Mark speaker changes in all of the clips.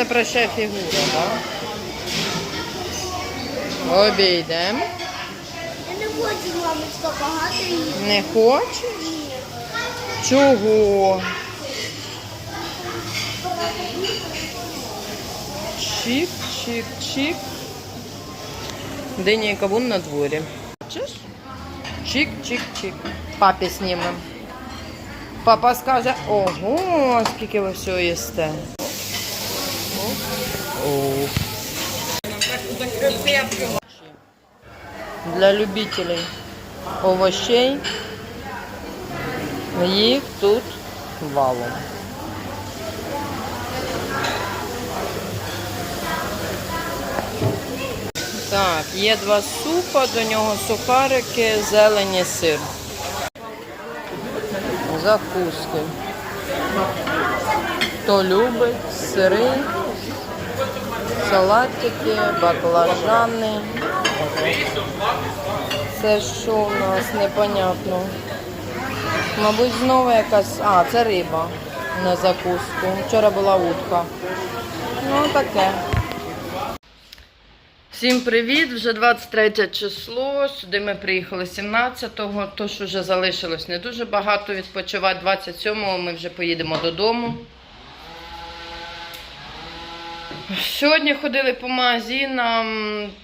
Speaker 1: Це прощай фігура, так? Обійдемо.
Speaker 2: Я не хочу, мамочка, багато їсти.
Speaker 1: Не хочеш? Чого? Чик, чик, чик. Диня і кавун на дворі. Бачиш? Чик, чик, чик. Папі знімемо. Папа скаже, ого, скільки ви всього їсте. Для любителей овощей їх тут валом. Так, є два супа, до нього сухарики, зелені сир. Закуски. Хто любить, сири, салатики, баклажани. Це що у нас непонятно. Мабуть, знову якась. А, це риба на закуску. Вчора була утка. Ну, таке. Всім привіт! Вже 23 число. Сюди ми приїхали 17-го, тож вже залишилось не дуже багато відпочивати. 27-го ми вже поїдемо додому. Сьогодні ходили по магазинам.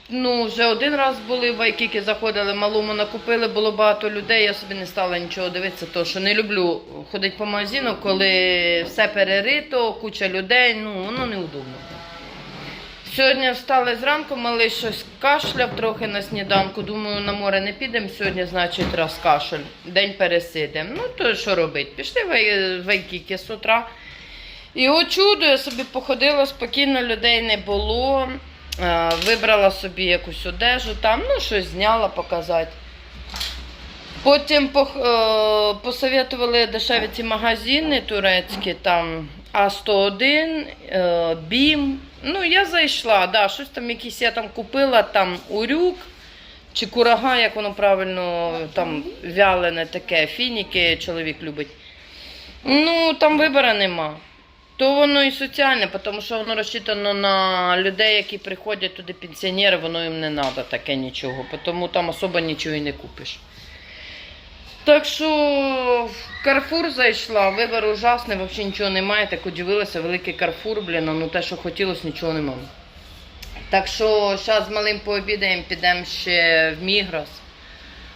Speaker 1: Ну, вже один раз були в Вайкіки, заходили, малому накупили, було багато людей. Я собі не стала нічого дивитися, тому що не люблю ходити по магазину, коли все перерито, куча людей, ну воно неудобно. Сьогодні встали зранку, малий щось кашляв трохи на сніданку. Думаю, на море не підемо. Сьогодні, значить, раз кашель. День пересидимо. Ну, то що робити? Пішли в Вайкіки з утра. І о чудо, я собі походила спокійно, людей не було. Е, Вибрала собі якусь одежу, там, ну, щось зняла показати. Потім пох- е, посоветували дешеві ці магазини турецькі, там А101, е, БІМ. Ну, я зайшла, да, щось там якісь я там купила, там урюк чи курага, як воно правильно, там вялене таке, фініки чоловік любить. Ну, там вибору нема. То воно і соціальне, тому що воно розчитано на людей, які приходять туди пенсіонери, воно їм не треба таке нічого, тому там особо нічого і не купиш. Так що в Карфур зайшла, вибір ужасний, взагалі нічого немає. Так удивилася, великий Карфур, блін, ну те, що хотілося, нічого немає. Так що зараз з малим пообідаємо, підемо ще в Мігрос.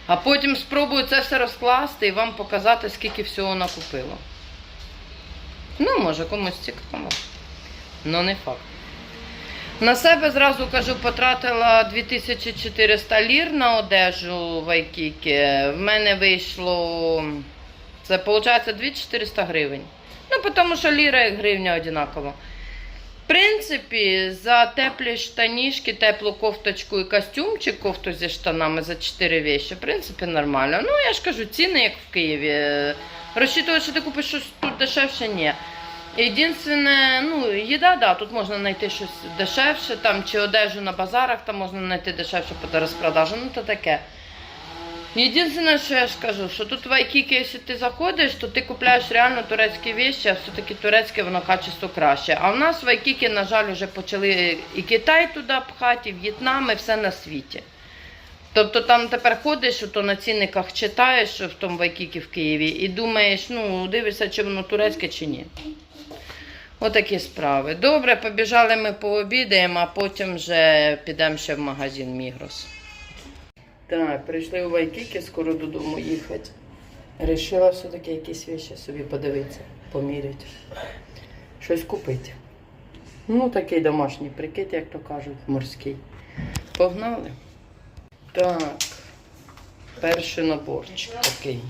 Speaker 1: А потім спробую це все розкласти і вам показати, скільки всього накупила. Ну, може, комусь цікаво. Ну, не факт. На себе зразу кажу, потратила 2400 лір на одежу в Айкікі. В мене вийшло, це виходить 2400 гривень. Ну, тому що ліра і гривня одинакова. В принципі, за теплі штанішки, теплу кофточку і костюмчик, кофту зі штанами за 4 вещи, в принципі, нормально. Ну, я ж кажу, ціни, як в Києві. Розчитувати, що ти купиш щось тут дешевше, ні. Єдине, ну, їда, да, тут можна знайти щось дешевше, там, чи одежу на базарах, там можна знайти дешевше по розпродажу, ну то таке. Єдине, що я ж кажу, що тут в Айкіки, якщо ти заходиш, то ти купляєш реально турецькі вещи, а все-таки турецьке воно качество краще. А в нас в Айкіки, на жаль, вже почали і Китай туди пхати, і В'єтнам, і все на світі. Тобто там тепер ходиш, то на цінниках читаєш в тому Вайкікі в Києві і думаєш, ну, дивишся, чи воно турецьке, чи ні. Отакі справи. Добре, побіжали ми пообідаємо, а потім вже підемо ще в магазин Мігрос. Так, прийшли у Вайкіки, скоро додому їхати. Рішила все-таки якісь віші собі подивитися, поміряти. Щось купити. Ну, такий домашній прикид, як то кажуть, морський. Погнали. Так, перший наборчик такий.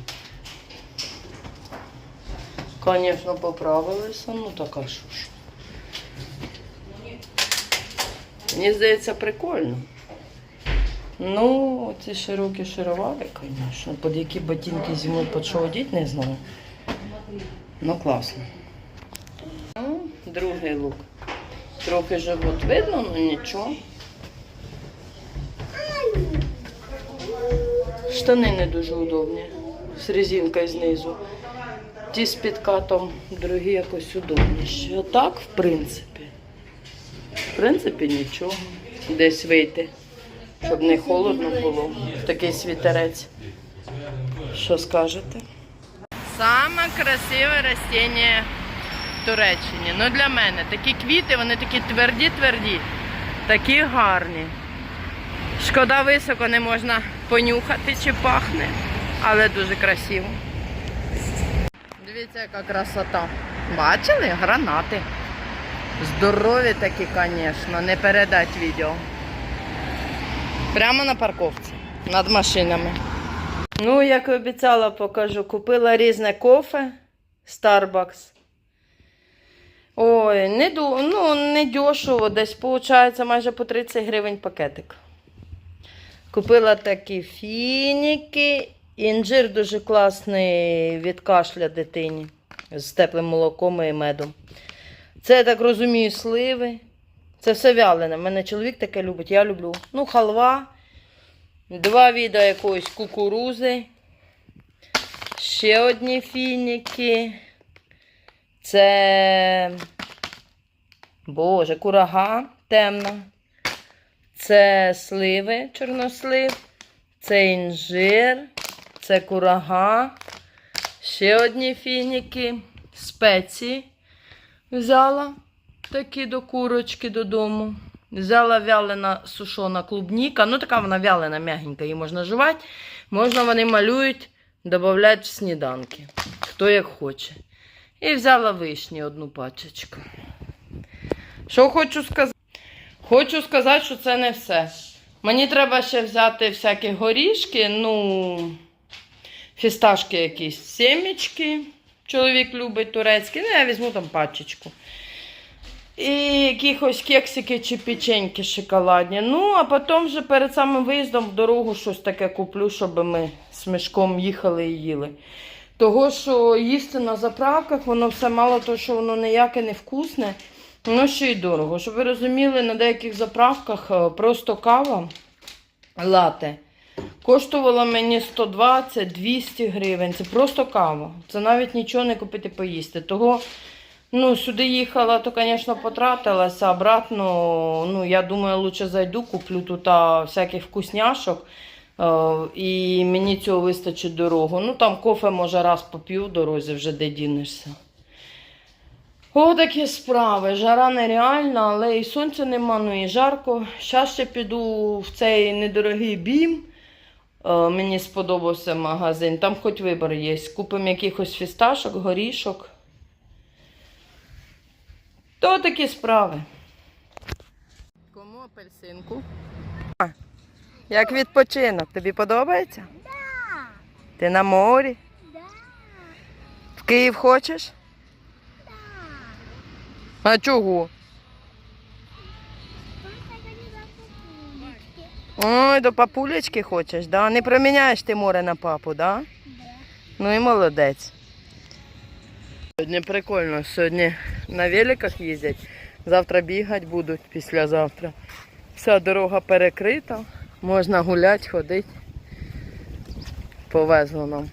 Speaker 1: Звісно, поправилися, ну така що ж. Мені здається, прикольно. Ну, ці широкі шаровари, звісно. Під які ботинки зимою одіть, не знаю. Ну, класно. Ну, другий лук. Трохи живот видно, ну нічого. Штани не дуже удобні. З резинкою знизу. Ті з підкатом, другі якось удобніші. А так, в принципі. В принципі, нічого. Десь вийти, щоб не холодно було. Такий світерець. Що скажете? Саме красиве растіння в Туреччині. Ну для мене такі квіти, вони такі тверді-тверді, такі гарні. Шкода високо не можна понюхати чи пахне, але дуже красиво. Дивіться, яка красота. Бачили? Гранати. Здорові такі, звісно, не передать відео. Прямо на парковці, над машинами. Ну, як і обіцяла, покажу. Купила різне кофе Starbucks. Ой, не, ну, не дешево, десь виходить майже по 30 гривень пакетик. Купила такі фініки. Інжир дуже класний від кашля дитині з теплим молоком і медом. Це, я так розумію, сливи. Це все вялене. У мене чоловік таке любить, я люблю. Ну, халва, два віда якоїсь кукурузи. Ще одні фініки. Це. Боже, курага темна. Це сливи, чорнослив, це інжир, це курага, ще одні фініки, спеції взяла такі до курочки додому. Взяла вялена сушона клубніка. Ну, така вона вялена, м'ягенька, її можна жувати. Можна вони малюють, додають в сніданки. Хто як хоче. І взяла вишні одну пачечку. Що хочу сказати? Хочу сказати, що це не все. Мені треба ще взяти всякі горішки, ну, фісташки якісь, сімечки. Чоловік любить турецькі, ну я візьму там пачечку. І якихось кексики чи печеньки шоколадні. Ну, а потім вже перед самим виїздом в дорогу щось таке куплю, щоб ми з мішком їхали і їли. Того, що їсти на заправках, воно все мало того, що воно ніяке не вкусне, воно ще й дорого. Щоб ви розуміли, на деяких заправках е, просто кава лате коштувала мені 120-200 гривень. Це просто кава. Це навіть нічого не купити поїсти. Того ну, сюди їхала, то, звісно, потратилася. Обратно, ну, я думаю, лучше зайду, куплю тут всяких вкусняшок. е, І мені цього вистачить дорогу. Ну, там кофе, може, раз поп'ю в дорозі, вже де дінешся. О, такі справи. Жара нереальна, але і сонця нема, ну і жарко. Зараз ще піду в цей недорогий бім. Е, мені сподобався магазин. Там хоч вибір є. Купимо якихось фісташок, горішок. То такі справи. Кому апельсинку? А, Як відпочинок? Тобі подобається?
Speaker 2: Да,
Speaker 1: Ти на морі?
Speaker 2: да,
Speaker 1: В Київ хочеш? А чого? Ой, до папулечки хочеш, да? Не проміняєш ти море на папу? Да. Ну і молодець. Сьогодні прикольно, сьогодні на великах їздять, завтра бігати будуть післязавтра. Вся дорога перекрита, можна гуляти, ходити. Повезло нам.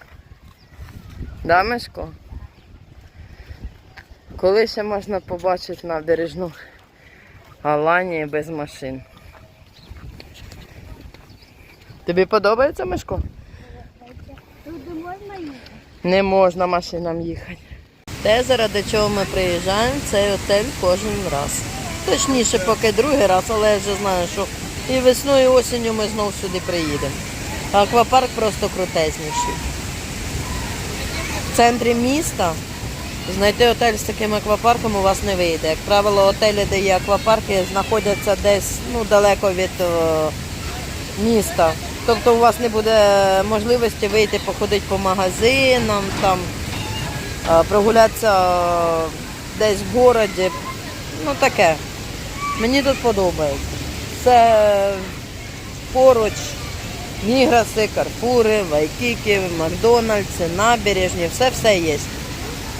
Speaker 1: Да, Мишко? Коли ще можна побачити набережну Аланії без машин. Тобі подобається, Мишко?
Speaker 2: Туди можна їхати?
Speaker 1: Не можна машинам їхати. Те, заради чого ми приїжджаємо, цей отель кожен раз. Точніше, поки другий раз, але я вже знаю, що і весною, і осінню ми знову сюди приїдемо. Аквапарк просто крутезніший. В центрі міста знайти отель з таким аквапарком у вас не вийде. Як правило, отелі, де є аквапарки, знаходяться десь ну, далеко від е, міста. Тобто у вас не буде можливості вийти походити по магазинам, там, е, прогулятися е, десь в городі. Ну таке. Мені тут подобається. Це поруч Міграси, Карфури, Вайкіки, Макдональдси, набережні, все-все є.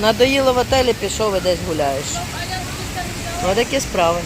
Speaker 1: Надоїло в отелі, пішов і десь гуляєш. Ось такі справи.